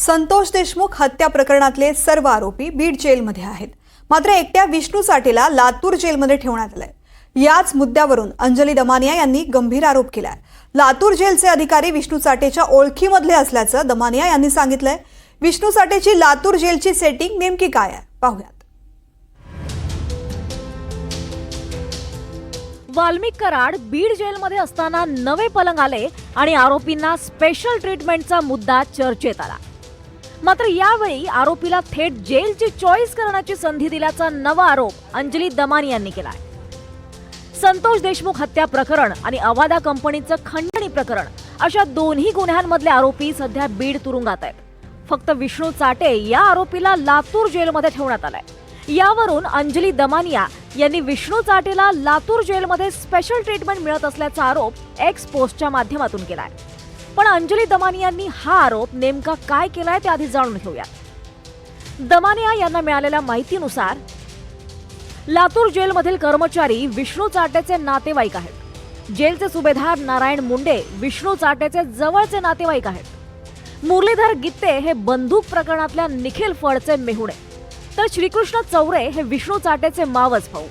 संतोष देशमुख हत्या प्रकरणातले सर्व आरोपी बीड जेलमध्ये आहेत. मात्र एकट्या विष्णू साठेला लातूर जेलमध्ये ठेवण्यात आलंय. याच मुद्द्यावरून अंजली दमानिया यांनी गंभीर आरोप केलाय. लातूर जेलचे अधिकारी विष्णू साठेच्या ओळखीमधले असल्याचं दमानिया यांनी सांगितलंय. विष्णू साठेची लातूर जेलची सेटिंग नेमकी काय आहे? पाहूयात. वाल्मिक कराड बीड जेलमध्ये असताना नवे पलंग आले आणि आरोपींना स्पेशल ट्रीटमेंटचा मुद्दा चर्चेत आला. मात्र यावेळी आरोपीला थेट जेलची चॉईस करण्याची संधी दिल्याचा नवा आरोप अंजली दमानी यांनी केलाय. संतोष देशमुख हत्या प्रकरण आणि अवादा कंपनीचं खंडणी प्रकरण अशा दोन्ही गुन्ह्यांमधले आरोपी सध्या बीड तुरुंगात आहेत. फक्त विष्णू चाटे या आरोपीला लातूर जेलमध्ये ठेवण्यात आलाय. यावरून अंजली दमानिया यांनी विष्णू चाटेला लातूर जेलमध्ये स्पेशल ट्रीटमेंट मिळत असल्याचा आरोप एक्स पोस्टच्या माध्यमातून केला आहे पण अंजली दमानियांनी हा आरोप नेमका काय केलाय ते आधी जाणून घेऊयात. दमानिया यांना मिळालेल्या माहितीनुसार लातूर जेलमधील कर्मचारी विष्णू चाटेचे नातेवाईक आहेत. जेलचे सुभेदार नारायण मुंडे विष्णू चाटेचे जवळचे नातेवाईक आहेत. मुरलीधर गित्ते हे बंदूक प्रकरणातल्या निखिल फडचे मेहुणे. तर श्रीकृष्ण चौरे हे विष्णू चाटेचे मावस भाऊ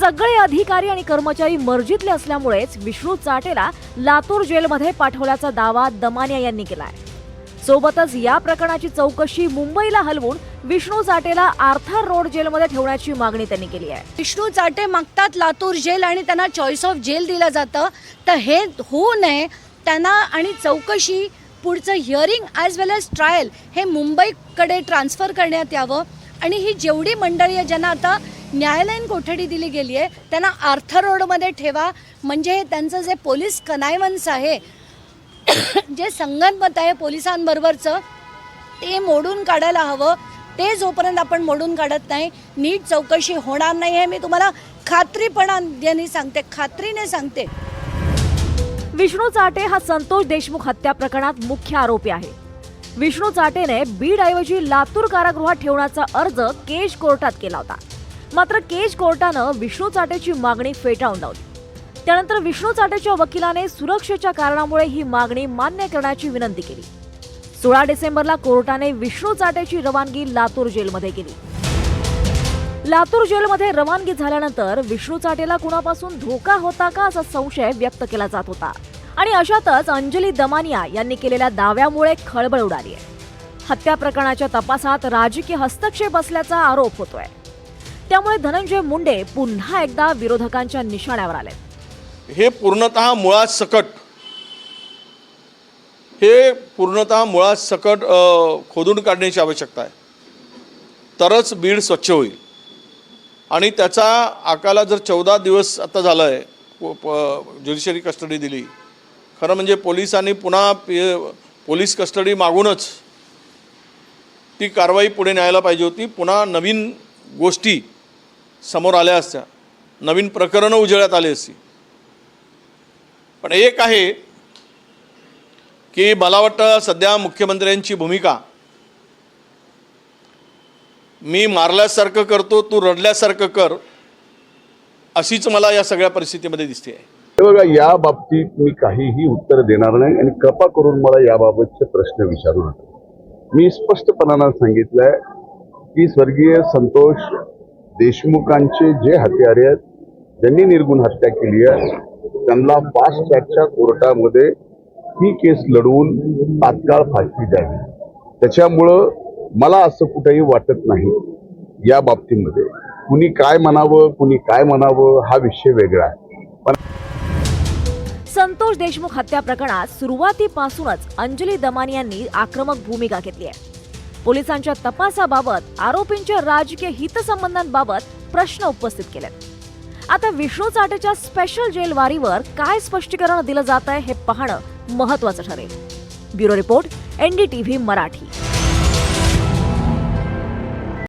सगळे अधिकारी आणि कर्मचारी मर्जीतले असल्यामुळेच विष्णू चाटेला लातूर जेलमध्ये पाठवल्याचा दावा दमानिया यांनी केलाय. सोबतच या प्रकरणाची चौकशी मुंबईला हलवून विष्णू चाटेला आर्थर रोड जेलमध्ये ठेवण्याची मागणी त्यांनी केली आहे. विष्णू चाटे मागतात लातूर जेल आणि त्यांना चॉईस ऑफ जेल दिलं जातं. तर हे होऊ नये त्यांना आणि चौकशी पुढचं hearing as well as trial हे मुंबईकडे ट्रान्स्फर करण्यात यावं. आणि ही जेवढी मंडळी आहे ज्यांना आता न्यायालयीन कोठडी दिली गेली आहे. त्यांना आर्थर रोडमध्ये ठेवा. म्हणजे त्यांचं जे पोलीस कनायवन्स आहे जे संगनमत आहे पोलिसांबरोबरचं ते मोडून काढायला हवं. ते जोपर्यंत आपण मोडून काढत नाही नीट चौकशी होणार नाही हे मी तुम्हाला खात्रीपणाने सांगते खात्रीने सांगते. विष्णू चाटे हा संतोष देशमुख हत्या प्रकरणात मुख्य आरोपी आहे. विष्णू चाटेने बीड ऐवजी लातूर कारागृहात ठेवण्याचा अर्ज केज कोर्टात केला होता. मात्र केज कोर्टानं विष्णू चाटेची मागणी फेटाळून लावली. त्यानंतर विष्णू चाटेच्या वकिलाने सुरक्षेच्या कारणामुळे ही मागणी मान्य करण्याची विनंती केली. सोळा डिसेंबरला कोर्टाने विष्णू चाटेची रवानगी लातूर जेलमध्ये केली. लातूर जेलमध्ये रवानगी झाल्यानंतर विष्णू चाटेला कुणापासून धोका होता का असा संशय व्यक्त केला जात होता. आणि अशातच अंजली दमानिया यांनी केलेल्या दाव्यामुळे खळबळ उडाली आहे. हत्या प्रकरणाच्या तपासात राजकीय हस्तक्षेप असल्याचा आरोप होतोय. त्यामुळे धनंजय मुंडे पुन्हा एकदा विरोधकांच्या निशाण्यावर आले. हे पूर्णतः मुळात सकट. हे पूर्णतः मुळात सकट खोदून काढण्याची आवश्यकता आहे. तरच बीड स्वच्छ होईल. आणि त्याचा आकाला जर चौदा दिवस आता झालं आहे ज्युडिशरी कस्टडी दिली खरं म्हणजे पोलिसांनी पुन्हा पोलीस कस्टडी मागूनच ती कारवाई पुढे न्यायला पाहिजे होती. पुन्हा नवीन गोष्टी समोर आल्या असत्या. नवीन प्रकरणं उजळ्यात आली असती. पण एक आहे की मला वाटतं सध्या मुख्यमंत्र्यांची भूमिका मी मारल्यासारखं करतो तू रडल्यासारखं कर अशीच मला या सगळ्या परिस्थितीमध्ये दिसते आहे. हे बघा या बाबतीत मी काहीही उत्तर देणार नाही आणि कृपा करून मला याबाबतचे प्रश्न विचारू नका. मी स्पष्टपणानं सांगितलंय की स्वर्गीय संतोष देशमुखांचे जे हत्यारे आहेत ज्यांनी निर्गुण हत्या केली आहे त्यांना फास्ट ट्रॅकच्या कोर्टामध्ये ही केस लढवून तात्काळ फाशी द्यावी. त्याच्यामुळं मला असं कुठेही वाटत नाही या बाबतीमध्ये. कुणी काय म्हणावं कुणी काय म्हणावं हा विषय वेगळा आहे. पण संतोष देशमुख हत्या प्रकरणात सुरुवातीपासूनच अंजली दमानी यांनी आक्रमक भूमिका घेतली आहे. पोलिसांच्या तपासाबाबत आरोपींच्या राजकीय हितसंबंधांबाबत प्रश्न उपस्थित केलेत. आता विष्णू चाटेच्या स्पेशल जेल वारीवर काय स्पष्टीकरण दिलं जात आहे हे पाहणं महत्वाचं ठरेल. Bureau report NDTV Marathi.